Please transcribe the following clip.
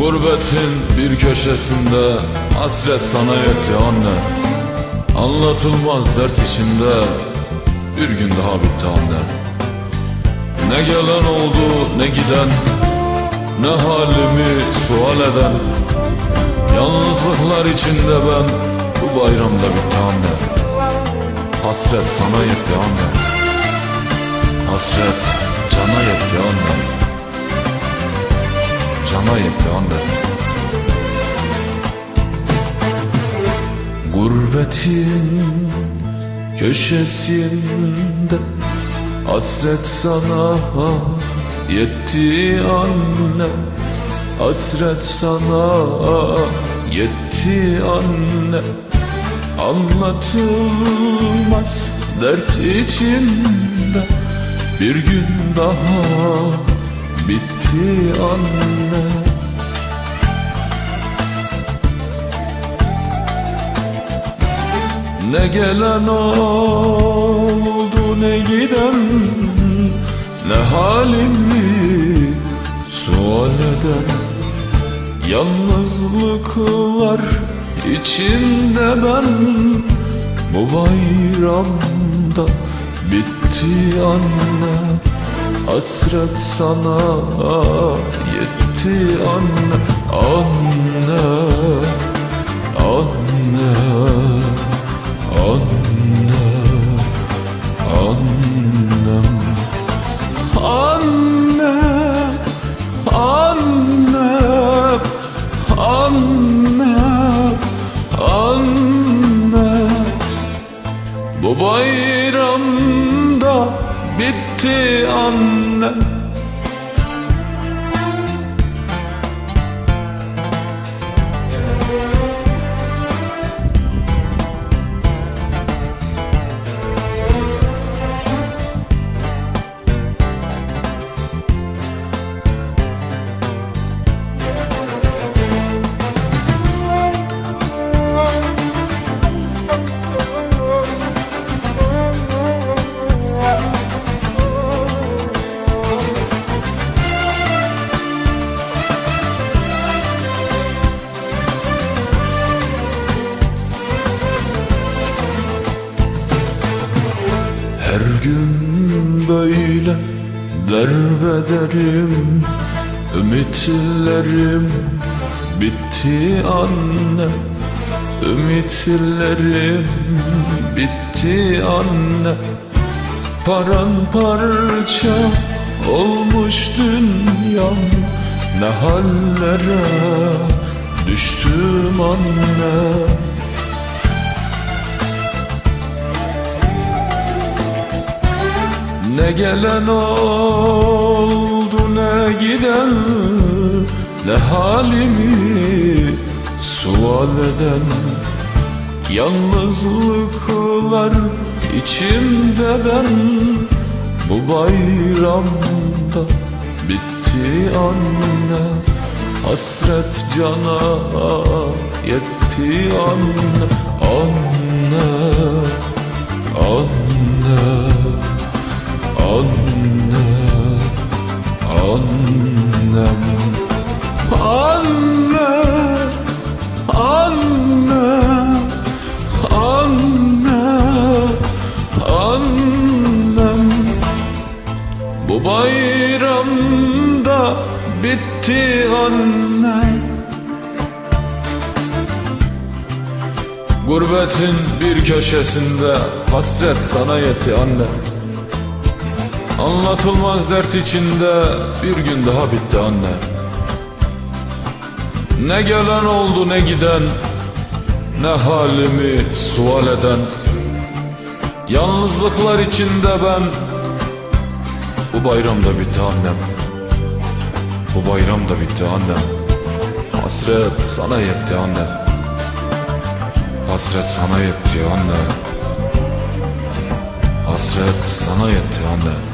Gurbetin bir köşesinde hasret sana yetti anne. Anlatılmaz dert içinde bir gün daha bitti anne. Ne gelen oldu ne giden Ne halimi sual eden. Yalnızlıklar içinde ben bu bayramda bitti anne. Hasret sana yetti anne. Hasret cana yetti anne Cana yetti anne Gurbetin köşesinde Hasret sana yetti anne. Hasret sana yetti anne. Anlatılmaz dert içinde Bir gün daha bitti anne. Ne gelen oldu ne giden Ne halimi sual eden. Yalnızlıklar içinde ben Bu bayramda bitti anne Hasret sana yetti anne Anne Anne Anne Annem. Anne Anne Anne Anne. Bu bayramda bitti anne gün böyle derbederim Ümitlerim bitti anne Ümitlerim bitti anne. Paramparça olmuş dünyam Ne hallere düştüm anne Ne gelen oldu ne giden Ne halimi sual eden. Yalnızlıklar içimde ben Bu bayramda bitti anne. Hasret cana yetti anne Anne Anne Anne, annem Anne, anne, anne, annem Bu bayramda bitti anne Gurbetin bir köşesinde hasret sana yetti anne Anlatılmaz dert içinde bir gün daha bitti anne. Ne gelen oldu ne giden Ne halimi sual eden. Yalnızlıklar içinde ben Bu bayramda bitti annem. Bu bayramda bitti annem. Hasret sana yetti anne. Hasret sana yetti anne. Hasret sana yetti anne